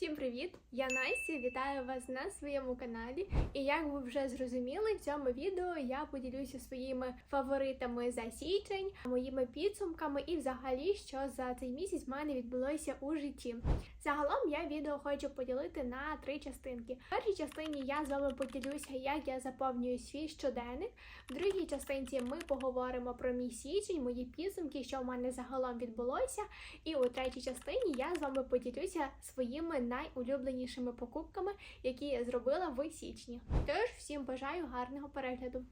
Всім привіт! Я Настя, вітаю вас на своєму каналі. І як ви вже зрозуміли, в цьому відео я поділюся своїми фаворитами за січень, моїми підсумками і взагалі, що за цей місяць в мене відбулося у житті. Загалом я відео хочу поділити на три частинки. В першій частині я з вами поділюся, як я заповнюю свій щоденник. В другій частинці ми поговоримо про мій січень, мої підсумки, що в мене загалом відбулося. І у третій частині я з вами поділюся своїми найулюбленішими покупками, які я зробила в січні. Тож всім бажаю гарного перегляду.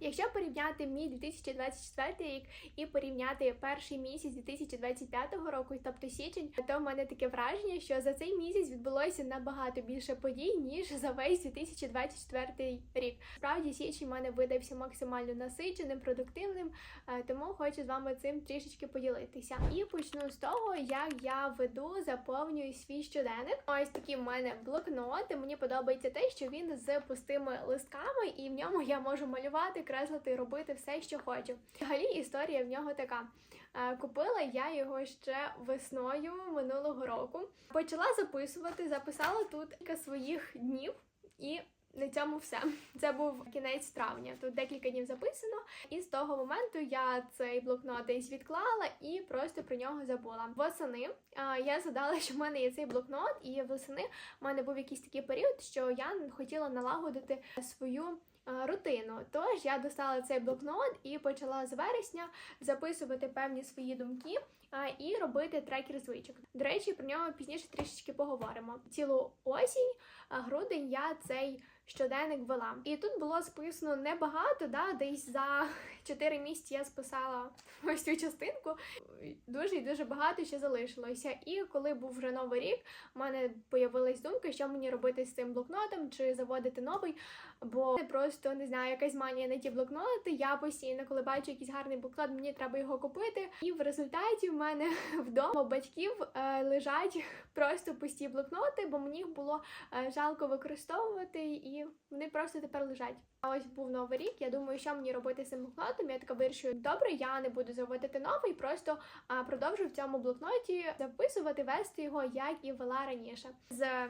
Якщо порівняти мій 2024 рік і порівняти перший місяць 2025 року, тобто січень, то в мене таке враження, що за цей місяць відбулося набагато більше подій, ніж за весь 2024 рік. Справді січень в мене видався максимально насиченим, продуктивним, е, тому хочу з вами цим трішечки поділитися. І почну з того, як я веду, заповнюю свій щоденник. Ось такі в мене блокноти. Мені подобається те, що він з пустими листками, і в ньому я можу малювати, креслити, робити все, що хочу. Взагалі історія в нього така. Е, Купила я його ще весною минулого року. Почала записувати, записала тут кілька своїх днів і. На цьому все. Це був кінець травня. Тут декілька днів записано, і з того моменту я цей блокнот десь відклала і просто про нього забула. Восени а, я згадала, що в мене є цей блокнот, і восени в мене був якийсь такий період, що я хотіла налагодити свою. А, Рутину, тож я достала цей блокнот і почала з вересня записувати певні свої думки і робити трекер звичок. До речі, про нього пізніше трішечки поговоримо. Цілу осінь, грудень я цей щоденник вела. І тут було списано небагато, да, десь за 4 місяці я списала ось цю частинку. Дуже і дуже багато ще залишилося. І коли був вже новий рік, у мене появилась думка, що мені робити з цим блокнотом, чи заводити новий, бо просто не знаю, якась манія на ті блокноти. Я постійно, коли бачу якийсь гарний блокнот, мені треба його купити. І в результаті в мене вдома у батьків е, лежать просто пусті блокноти, бо мені їх було е, жалко використовувати, і вони просто тепер лежать. Ось був новий рік. Я думаю, що мені робити з цим блокнотом. Я така вирішую, добре, я не буду заводити новий, просто а, продовжу в цьому блокноті записувати, вести його, як і вела раніше. З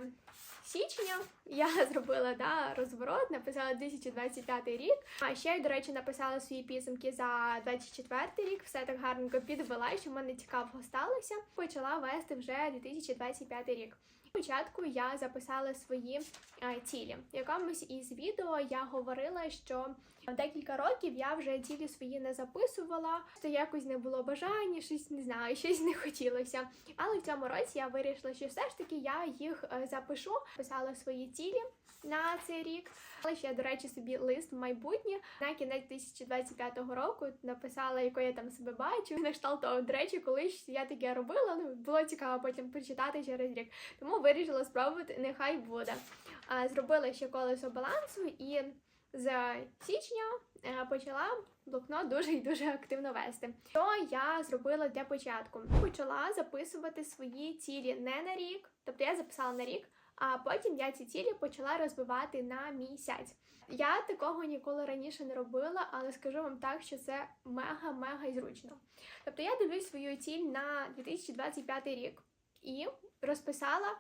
січня я зробила да, розворот, написала 2025 рік. А ще, до речі, написала свої підсумки за 24 рік. Все так гарненько підвела, що в мене цікавого сталося. Почала вести вже 2025 рік. Спочатку я записала свої е, цілі. В якомусь із відео я говорила, що декілька років я вже цілі свої не записувала, то якось не було бажання, щось не знаю, щось не хотілося. Але в цьому році я вирішила, що все ж таки я їх е, запишу, писала свої цілі на цей рік. Але ще, до речі, собі лист в майбутнє на кінець 2025 року написала, якою я там себе бачу. На кшталт до речі, колись я таке робила. Ну було цікаво потім почитати через рік. Тому вирішила спробувати, нехай буде. Зробила ще колесо балансу і з січня е, почала блокнот дуже і дуже активно вести. Що я зробила для початку? Почала записувати свої цілі не на рік, тобто я записала на рік. А потім я ці цілі почала розбивати на місяць. Я такого ніколи раніше не робила, але скажу вам так, що це мега-мега зручно. Тобто я дивлюсь свою ціль на 2025 рік і розписала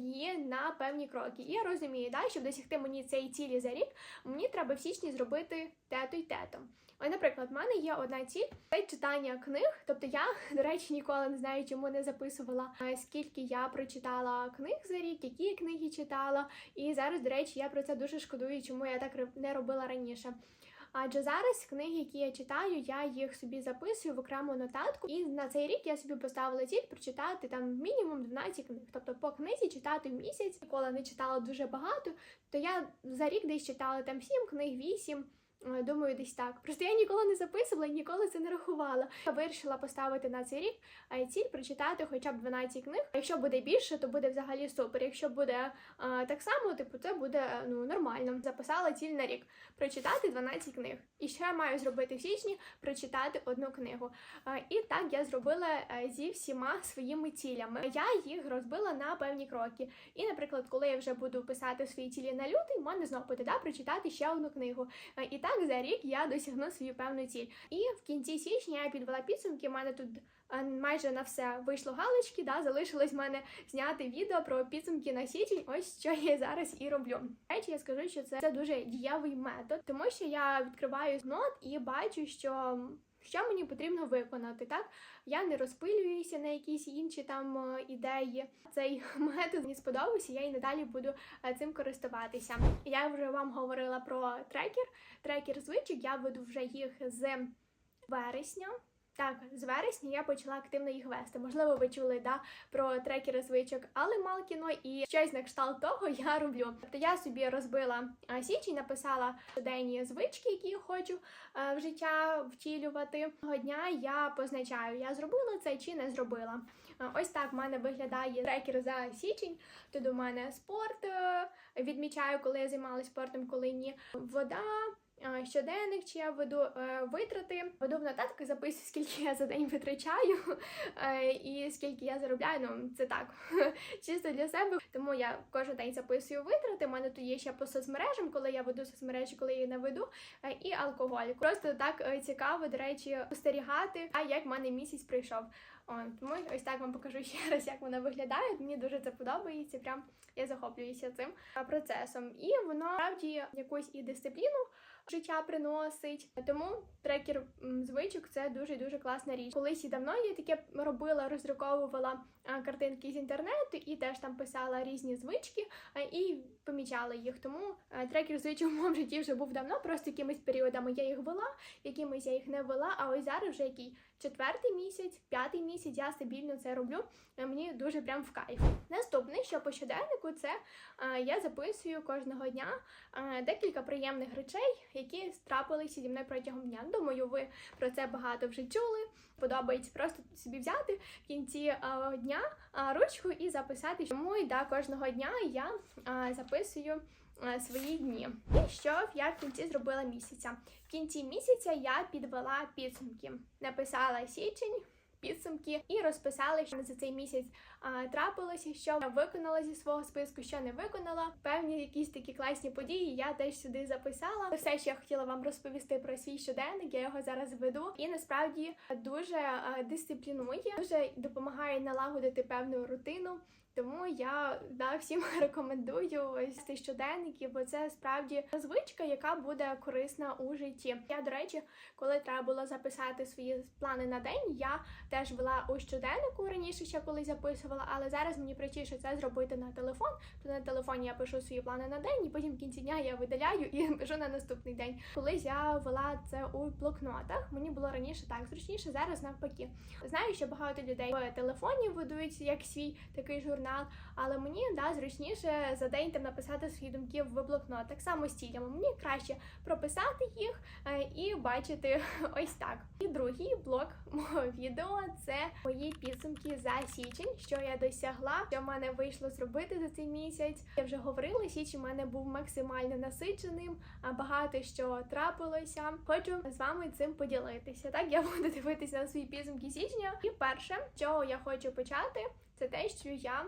її на певні кроки. І я розумію, да, щоб досягти мені цієї цілі за рік, мені треба в січні зробити тето й тето. Ось, наприклад, в мене є одна ціль це читання книг. Тобто я, до речі, ніколи не знаю, чому не записувала, скільки я прочитала книг за рік, які книги читала. І зараз, до речі, я про це дуже шкодую, чому я так не робила раніше. Адже зараз книги, які я читаю, я їх собі записую в окрему нотатку. І на цей рік я собі поставила ціль прочитати там мінімум 12 книг. Тобто по книзі читати в місяць, ніколи не читала дуже багато, то я за рік десь читала там 7 книг, 8. Е, Думаю, десь так. Просто я ніколи не записувала і ніколи це не рахувала. Я вирішила поставити на цей рік е, ціль прочитати хоча б 12 книг. Якщо буде більше, то буде взагалі супер. Якщо буде а, так само, типу, це буде ну нормально. Записала ціль на рік прочитати 12 книг. І що я маю зробити в січні? Прочитати одну книгу. А, і так я зробила зі всіма своїми цілями. Я їх розбила на певні кроки. І, наприклад, коли я вже буду писати свої цілі на лютий, в мене знову буде да, прочитати ще одну книгу. І так за рік я досягну свою певну ціль. І в кінці січня я підвела підсумки. У мене тут е, майже на все вийшло галочки. Да, залишилось в мене зняти відео про підсумки на січень. Ось що я зараз і роблю. Речі, я скажу, що це, це дуже дієвий метод, тому що я відкриваю нот і бачу, що. Що мені потрібно виконати, так я не розпилююся на якісь інші там е, ідеї. Цей метод мені сподобався. Я і надалі буду е, цим користуватися. Я вже вам говорила про трекер. Трекер звичок. Я веду вже їх з вересня. Так, з вересня я почала активно їх вести. Можливо, ви чули да, про трекери звичок Али Малкіно і щось на кшталт того я роблю. Тобто я собі розбила січень, написала щоденні звички, які я хочу а, в життя втілювати. Того дня я позначаю, я зробила це чи не зробила. А, Ось так в мене виглядає трекер за січень. Тут у мене спорт е, відмічаю, коли я займалася спортом, коли ні. Вода, щоденник, чи я веду е, витрати, веду в нотатки, записую, скільки я за день витрачаю е, і скільки я заробляю. Ну це так, чисто для себе. Тому я кожен день записую витрати. У мене тут є ще по соцмережам, коли я веду соцмережі, коли я не веду, е, і алкоголь. Просто так е, цікаво, до речі, спостерігати, а як в мене місяць прийшов. Тому ось так вам покажу ще раз, як вона виглядає. Мені дуже це подобається. Прям я захоплююся цим е, процесом. І воно справді якусь і дисципліну життя приносить. Тому трекер звичок це дуже дуже класна річ. Колись і давно я таке робила, роздруковувала картинки з інтернету і теж там писала різні звички і помічала їх. Тому трекер звичок в моєму житті вже був давно. Просто якимись періодами я їх вела, якимись я їх не вела. А ось зараз вже який четвертий місяць, п'ятий місяць я стабільно це роблю. Мені дуже прям в кайф. Наступне, що по щоденнику, це я записую кожного дня декілька приємних речей, які трапилися зі мною протягом дня. Думаю, ви про це багато вже чули. Подобається просто собі взяти в кінці дня ручку і записати. Тому і да, кожного дня я записую свої дні. І що я в кінці зробила місяця? В кінці місяця я підвела підсумки, написала січень. Підсумки і розписали, що за цей місяць а, трапилося, що виконала зі свого списку, що не виконала. Певні якісь такі класні події. Я теж сюди записала. Все, що я хотіла вам розповісти про свій щоденник. Я його зараз веду, і насправді дуже а, дисциплінує, дуже допомагає налагодити певну рутину. Тому я да, всім рекомендую ось цей щоденники, бо це справді звичка, яка буде корисна у житті. Я, до речі, коли треба було записати свої плани на день, я теж вела у щоденнику раніше, ще коли записувала, але зараз мені простіше це зробити на телефон. То на телефоні я пишу свої плани на день, і потім в кінці дня я видаляю і пишу на наступний день. Колись я вела це у блокнотах. Мені було раніше так зручніше, зараз навпаки. Знаю, що багато людей в телефоні ведуть як свій такий журнал, але мені да зручніше за день там написати свої думки в блокнот. Так само стілями. Мені краще прописати їх е, і бачити ось так. І другий блок мого відео це мої підсумки за січень, що я досягла, що в мене вийшло зробити за цей місяць. Я вже говорила, січень у мене був максимально насиченим, а багато що трапилося. Хочу з вами цим поділитися. Так я буду дивитися на свої підсумки січня. І перше, чого я хочу почати. Це те, що я е,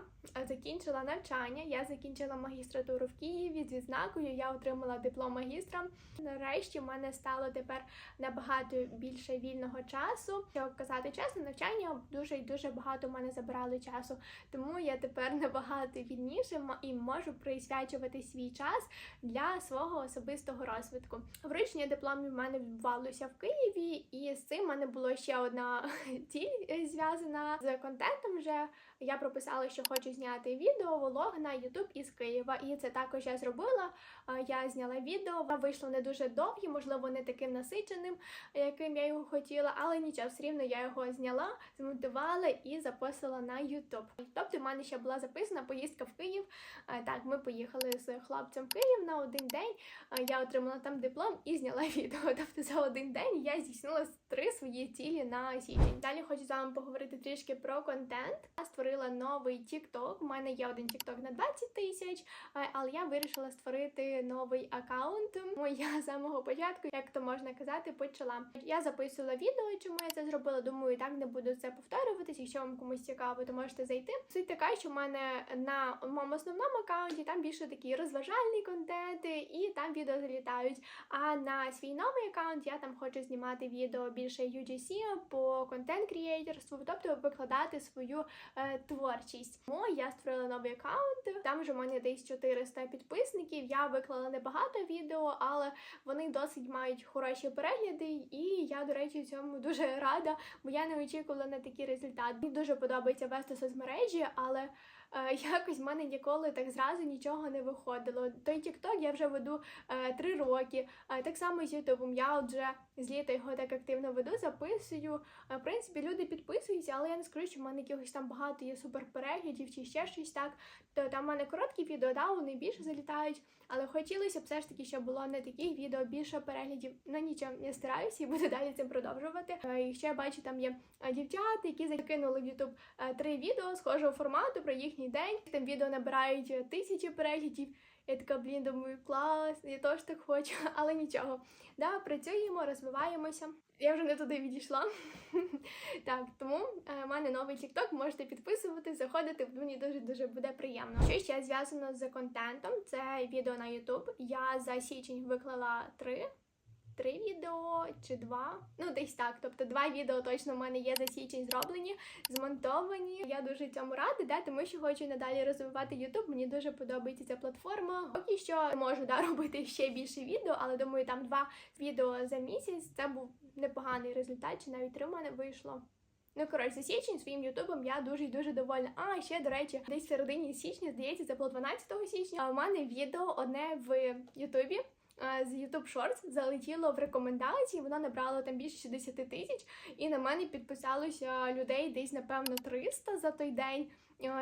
закінчила навчання. Я закінчила магістратуру в Києві з відзнакою. Я отримала диплом магістра. Нарешті в мене стало тепер набагато більше вільного часу. Щоб казати чесно, навчання дуже і дуже багато в мене забирали часу. Тому я тепер набагато вільніше і можу присвячувати свій час для свого особистого розвитку. Вручення дипломів в мене відбувалося в Києві, і з цим в мене було ще одна ціль е, зв'язана з контентом. Вже я прописала, що хочу зняти відео, влог на YouTube із Києва, і це також я зробила. Я зняла відео, воно вийшло не дуже довге, можливо, не таким насиченим, яким я його хотіла, але нічого, все рівно я його зняла, змонтувала і записала на YouTube. Тобто, в мене ще була записана поїздка в Київ. Так, ми поїхали з хлопцем в Київ на один день. Я отримала там диплом і зняла відео. Тобто за один день я здійснила три свої цілі на січень. Далі хочу з вами поговорити трішки про контент. Я створила новий TikTok TikTok. У мене є один TikTok на 20 тисяч, але я вирішила створити новий аккаунт. Тому я з самого початку, як то можна казати, почала. Я записувала відео, чому я це зробила. Думаю, так не буду це повторюватись. Якщо вам комусь цікаво, то можете зайти. Суть така, що в мене на моєму основному аккаунті там більше такий розважальний контент, і там відео залітають. А на свій новий аккаунт я там хочу знімати відео більше UGC по контент крієйтерству, тобто викладати свою е, творчість. Я створила новий аккаунт. Там вже в мене десь 400 підписників. Я виклала небагато відео, але вони досить мають хороші перегляди, і я, до речі, цьому дуже рада, бо я не очікувала на такий результат. Мені дуже подобається вести соцмережі, але якось в мене ніколи так зразу нічого не виходило. Той TikTok я вже веду е, три роки. Е, так само з Ютубом. Я вже з літа його так активно веду, записую. Е, в принципі, люди підписуються, але я не скажу, що в мене якихось там багато є суперпереглядів чи ще щось так. То там в мене короткі відео, да, вони більше залітають. Але хотілося б все ж таки, щоб було не таких відео, більше переглядів. Ну нічого, я стараюся і буду далі цим продовжувати. Е, І ще я бачу, там є е, дівчата, які закинули в Ютуб е, три відео схожого формату про їхній день. Там відео набирають е, тисячі переглядів. Я така, блін, думаю, клас, я теж так хочу, але нічого. Да, працюємо, розвиваємося. Я вже не туди відійшла. так, тому е, в мене новий TikTok, можете підписуватись, заходити, мені дуже дуже буде приємно. Що ще зв'язано з контентом? Це відео на YouTube. Я за січень виклала три. Три відео чи два, ну десь так. Тобто два відео точно в мене є за січень зроблені, змонтовані. Я дуже цьому рада, да, тому що хочу надалі розвивати YouTube. Мені дуже подобається ця платформа. Поки що можу да, робити ще більше відео, але думаю, там два відео за місяць. Це був непоганий результат, чи навіть три в мене вийшло. Ну, коротше, за січень своїм ютубом я дуже і дуже довольна. А ще, до речі, десь в середині січня, здається, це було 12 січня. А у мене відео одне в Ютубі. З YouTube Shorts залетіло в рекомендації, воно набрало там більше 60 тисяч, і на мене підписалося людей десь, напевно, 300 за той день.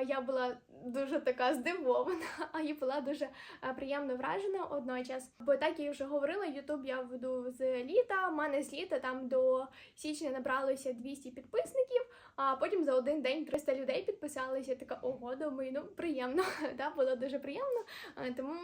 Я була дуже така здивована, а і була дуже приємно вражена одночас. Бо так я вже говорила, Ютуб я веду з літа. У мене з літа там до січня набралося 200 підписників, а потім за один день 300 людей підписалися. Така ого, думаю, ну приємно. да, було дуже приємно. Е, Тому,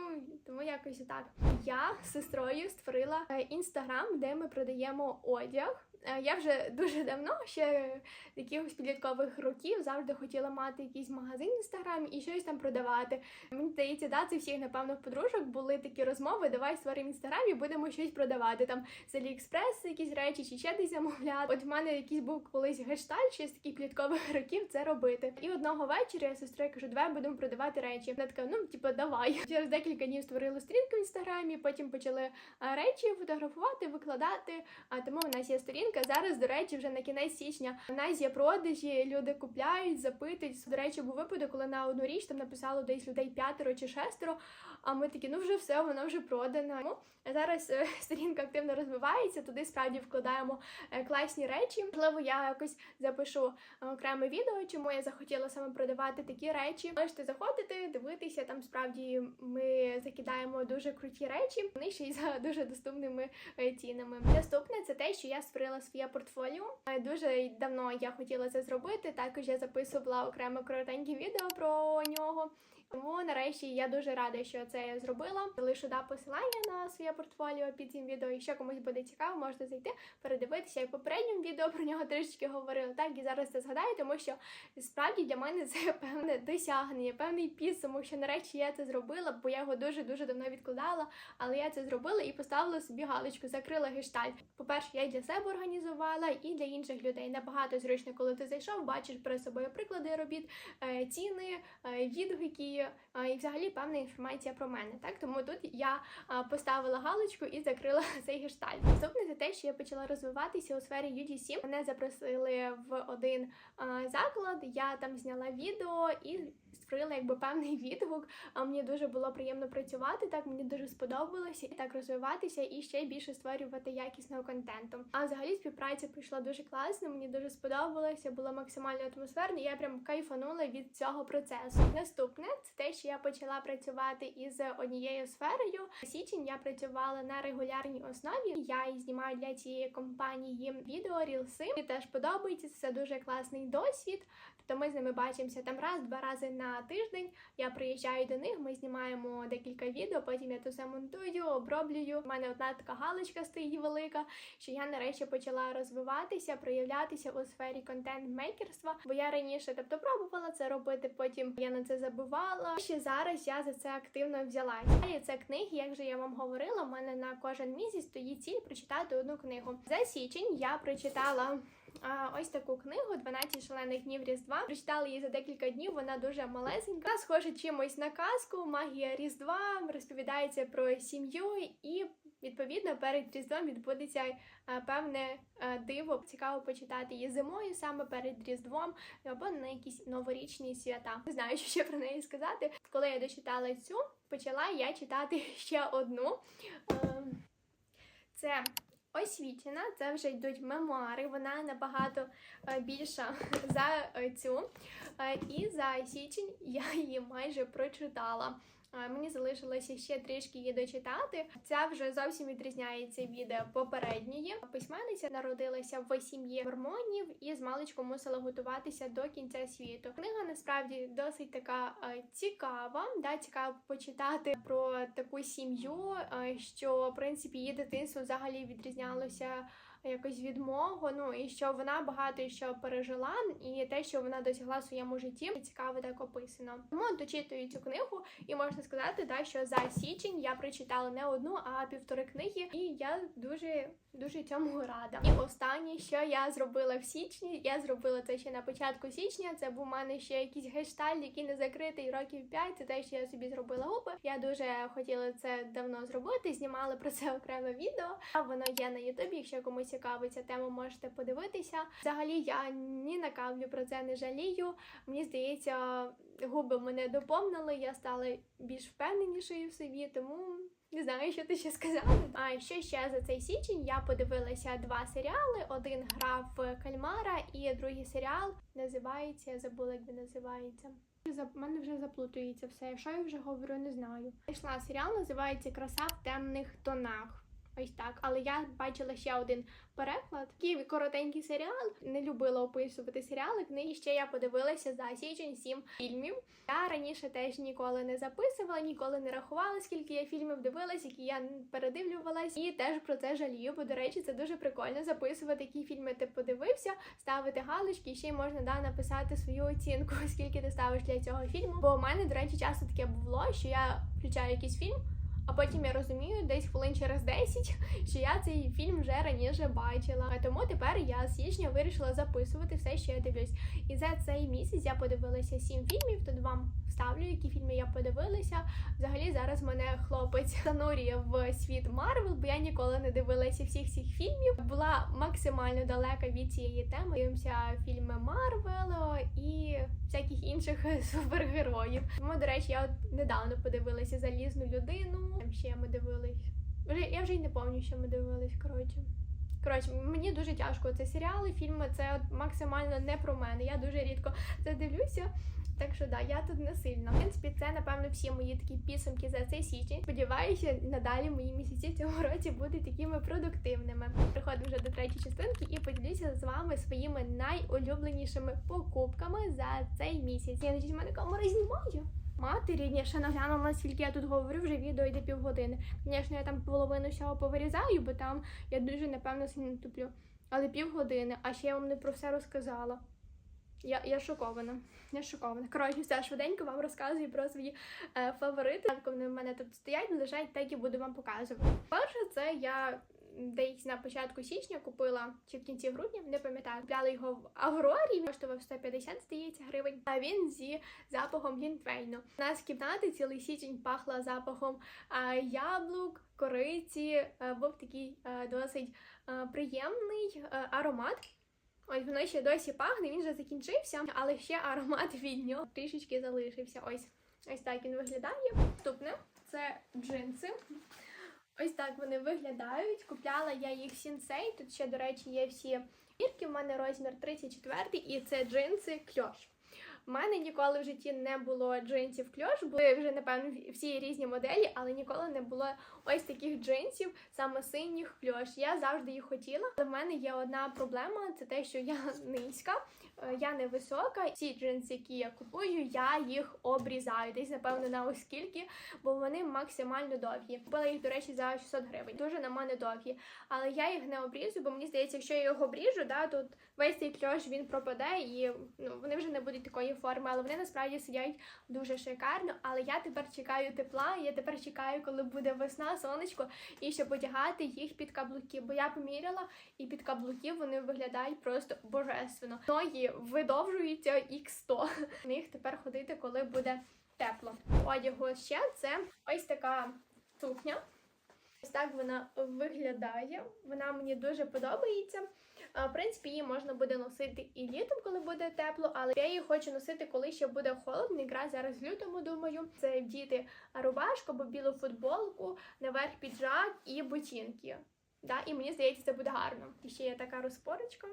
тому якось так. Я з сестрою створила інстаграм, де ми продаємо одяг. Е, Я вже дуже давно, ще якихось підліткових років, завжди хотіла мати якийсь магазин в інстаграмі і щось там продавати. Мені здається, да, це всіх, напевно, в подружок були такі розмови. Давай створимо інстаграм і будемо щось продавати. Там з Аліекспрес якісь речі чи ще десь замовляти. От в мене якийсь був колись гешталь, ще з таких підліткових років це робити. І одного вечора я сестрою кажу, давай будемо продавати речі. Вона така, ну типу, давай. Через декілька днів створили сторінку в інстаграмі, потім почали речі фотографувати, викладати. А тому у нас є сторінка. Зараз, до речі, вже на кінець січня нас є продажі, люди купляють, запитують. До речі, був випадок, коли на одну річ там написало десь людей п'ятеро чи шестеро. А ми такі, ну вже все, воно вже продано. Тому зараз е, сторінка активно розвивається. Туди справді вкладаємо е, класні речі. Можливо, я якось запишу е, окреме відео, чому я захотіла саме продавати такі речі. Можете заходити, дивитися. Там справді ми закидаємо дуже круті речі. Вони ще й за дуже доступними цінами. Наступне це те, що я створила своє портфоліо. Е, Дуже давно я хотіла це зробити. Також я записувала окремо коротеньке відео про нього. Тому нарешті я дуже рада, що це я зробила. Лишу да посилання на своє портфоліо під цим відео. Якщо комусь буде цікаво, можете зайти, передивитися. Я в попередньому відео про нього трішечки говорила. Так і зараз це згадаю, тому що справді для мене це певне досягнення, певний підсумок, що нарешті я це зробила, бо я його дуже дуже давно відкладала. Але я це зробила і поставила собі галочку, закрила гештальт. По-перше, я і для себе організувала і для інших людей. Набагато зручно, коли ти зайшов, бачиш перед собою приклади робіт, е, ціни, е, відгуки і взагалі певна інформація про мене. Так тому тут я поставила галочку і закрила цей гештальт. Наступне це те, що я почала розвиватися у сфері UGC. Мене запросили в один заклад. Я там зняла відео і створила якби певний відгук. А мені дуже було приємно працювати. Так мені дуже сподобалося і так розвиватися і ще більше створювати якісного контенту. А взагалі співпраця прийшла дуже класно. Мені дуже сподобалося, було максимально атмосферно. Я прям кайфанула від цього процесу. Наступне це те, що я почала працювати із однією сферою. Січень я працювала на регулярній основі. Я і знімаю для цієї компанії відео, рілси. Мені теж подобається. Це дуже класний досвід. Тобто ми з ними бачимося там раз-два рази на тиждень. Я приїжджаю до них, ми знімаємо декілька відео, потім я то все монтую, оброблюю. У мене одна така галочка стоїть велика, що я нарешті почала розвиватися, проявлятися у сфері контент-мейкерства. Бо я раніше, тобто, пробувала це робити, потім я на це забувала. Ще зараз я за це активно взялася. Далі це книги, як же я вам говорила, у мене на кожен місяць стоїть ціль прочитати одну книгу. За січень я прочитала. Ось таку книгу «12 шалених днів Різдва. Прочитала її за декілька днів. Вона дуже малесенька. Схожа чимось на казку. Магія Різдва розповідається про сім'ю, і відповідно перед Різдвом відбудеться е, певне е, диво. Цікаво почитати її зимою, саме перед Різдвом, або на якісь новорічні свята. Не знаю, що ще про неї сказати. Коли я дочитала цю, почала я читати ще одну. Ем, Це освічена, це вже йдуть мемуари. Вона набагато е, більша за е, цю. Е, І за січень я її майже прочитала. Мені залишилося ще трішки її дочитати. Ця вже зовсім відрізняється від попередньої. Письменниця народилася в сім'ї мормонів і з маличку мусила готуватися до кінця світу. Книга насправді досить така е, цікава. Да, цікаво почитати про таку сім'ю, е, що в принципі її дитинство взагалі відрізнялося якось відмогу. Ну і що вона багато що пережила, і те, що вона досягла в своєму житті, цікаво так описано. Тому дочитую цю книгу, і можна сказати, да, що за січень я прочитала не одну, а півтори книги, і я дуже дуже цьому рада. І останнє, що я зробила в січні, я зробила це ще на початку січня. Це був у мене ще якийсь гештальт, який не закритий років 5. Це те, що я собі зробила губи. Я дуже хотіла це давно зробити. Знімала про це окреме відео. А воно є на Ютубі. Якщо комусь цікавить ця тема, можете подивитися. Взагалі я ні на каплю про це не жалію. Мені здається, губи мене доповнили. Я стала більш впевненішою в собі, тому. Не знаю, що ти ще сказала. А що ще за цей січень я подивилася два серіали. Один грав кальмара, і другий серіал називається. Я забула, як він називається. За мене вже заплутується все. Що я вже говорю, не знаю. Найшла серіал, називається Краса в темних тонах. Ось так, але я бачила ще один переклад. Такий коротенький серіал. Не любила описувати серіали. Книги ще я подивилася за січень сім фільмів. Я раніше теж ніколи не записувала, ніколи не рахувала, скільки я фільмів дивилась, які я передивлювалась, і теж про це жалію. Бо до речі, це дуже прикольно записувати, які фільми ти подивився, ставити галочки, і ще й можна да написати свою оцінку, скільки ти ставиш для цього фільму. Бо у мене, до речі, часто таке було, що я включаю якийсь фільм. А потім я розумію, десь хвилин через 10, що я цей фільм вже раніше бачила. Тому тепер я з січня вирішила записувати все, що я дивлюсь. І за цей місяць я подивилася сім фільмів. Тут вам вставлю, які фільми я подивилася. Взагалі зараз мене хлопець занурює в світ Марвел, бо я ніколи не дивилася всіх цих фільмів. Була максимально далека від цієї теми. Дивимося фільми Марвел і всяких інших супергероїв. Тому, до речі, я от недавно подивилася залізну людину. Ще ми дивились. Я вже й не пам'ятаю, що ми дивились. Коротше. Коротше, мені дуже тяжко це серіали, фільми. Це максимально не про мене. Я дуже рідко це дивлюся. Так що да, я тут не сильно. В принципі, це напевно всі мої такі підсумки за цей січень. Сподіваюся, надалі мої місяці в цьому році будуть такими продуктивними. Приходимо вже до третьої частинки і поділюся з вами своїми найулюбленішими покупками за цей місяць. Я надіюсь, мене камера знімає. Мати рідня, ще наглянула, скільки я тут говорю, вже відео йде півгодини. Звісно, я там половину всього повирізаю, бо там я дуже напевно сильно туплю. Але півгодини, а ще я вам не про все розказала. Я, я шокована. Я шокована. Коротше, все швиденько вам розказую про свої е, фаворити. Вони в мене тут стоять, лежать, так і буду вам показувати. Перше, це я десь на початку січня купила чи в кінці грудня, не пам'ятаю. Купляла його в Аврорі, коштував 150, здається, гривень. А він зі запахом Лінтвейну. У нас в кімнаті цілий січень пахла запахом яблук, кориці. Був такий досить приємний аромат. Ось воно ще досі пахне, він вже закінчився, але ще аромат від нього трішечки залишився. Ось ось так він виглядає. Наступне це джинси. Ось так вони виглядають. Купляла я їх сінсей. Тут ще, до речі, є всі мірки. У мене розмір 34 і це джинси кльош. У мене ніколи в житті не було джинсів кльош. Були вже напевно всі різні моделі, але ніколи не було ось таких джинсів, саме синіх кльош. Я завжди їх хотіла. Але в мене є одна проблема: це те, що я низька. е, Я не висока. Ці джинси, які я купую, я їх обрізаю. Десь, напевно, на ось скільки, бо вони максимально довгі. Купила їх, до речі, за 600 гривень. Дуже на мене довгі. Але я їх не обрізую, бо мені здається, якщо я його обріжу, да, то весь цей кльош він пропаде і ну, вони вже не будуть такої форми, але вони насправді сидять дуже шикарно. Але я тепер чекаю тепла, я тепер чекаю, коли буде весна, сонечко, і щоб одягати їх під каблуки. Бо я поміряла, і під каблуки вони виглядають просто божественно. Ноги видовжуються x 100 В них тепер ходити, коли буде тепло. Одягу ще це ось така сукня. Ось так вона виглядає. Вона мені дуже подобається. В принципі, її можна буде носити і літом, коли буде тепло, але я її хочу носити, коли ще буде холодно. Якраз зараз в лютому думаю. Це вдіти рубашку або білу футболку, наверх піджак і ботинки. Да? І мені здається, це буде гарно. І ще є така розпорочка.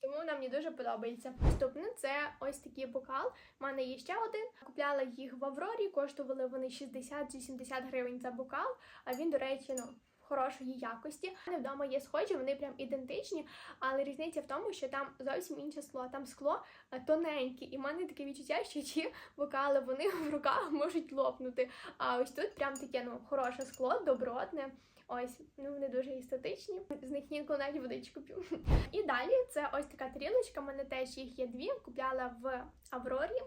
Тому вона мені дуже подобається. Наступне це ось такий бокал. У мене є ще один. Купляла їх в Аврорі, коштували вони 60-80 гривень за бокал. А він, до речі, ну. Хорошої якості. У вдома є схожі, вони прям ідентичні, але різниця в тому, що там зовсім інше скло. Там скло е, тоненьке, і в мене таке відчуття, що ті бокали вони в руках можуть лопнути. А ось тут прям таке ну хороше скло, добротне. Ось, ну вони дуже естетичні. З них інколи навіть водичку п'ю. І далі це ось така тарілочка. У мене теж їх є дві. Купляла в Аврорі.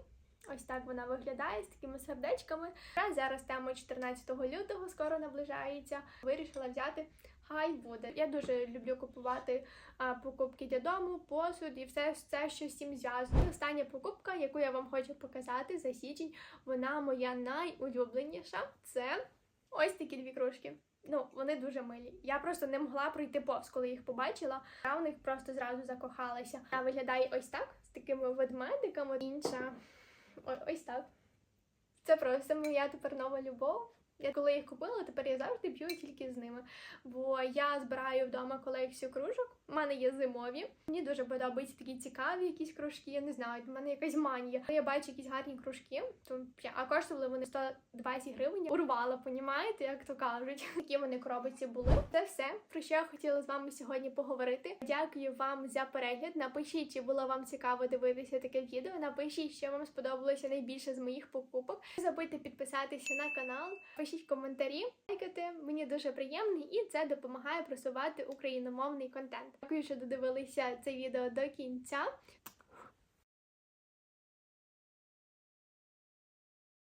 Ось так вона виглядає з такими сердечками. А зараз тема 14 лютого скоро наближається. Вирішила взяти. Хай буде. Я дуже люблю купувати а, покупки для дому, посуд і все це, що з цим зв'язано. Остання покупка, яку я вам хочу показати за січень, вона моя найулюбленіша. Це ось такі дві кружки. Ну, вони дуже милі. Я просто не могла пройти повз, коли їх побачила. Я в них просто зразу закохалася. Вона виглядає ось так, з такими ведмедиками. Інша ось так. Це просто моя тепер нова любов. Я коли їх купила, тепер я завжди п'ю тільки з ними. Бо я збираю вдома колекцію кружок. У мене є зимові. Мені дуже подобаються такі цікаві якісь кружки. Я не знаю, в мене якась манія. Я бачу якісь гарні кружки, то а коштували вони 120 гривень. Урвала, понімаєте, як то кажуть. Такі вони коробиці були. Це все, про що я хотіла з вами сьогодні поговорити. Дякую вам за перегляд. Напишіть, чи було вам цікаво дивитися таке відео. Напишіть, що вам сподобалося найбільше з моїх покупок. Не забудьте підписатися на канал. Пишіть коментарі, лайкати. Мені дуже приємно, і це допомагає просувати україномовний контент. Дякую, що додивилися це відео до кінця.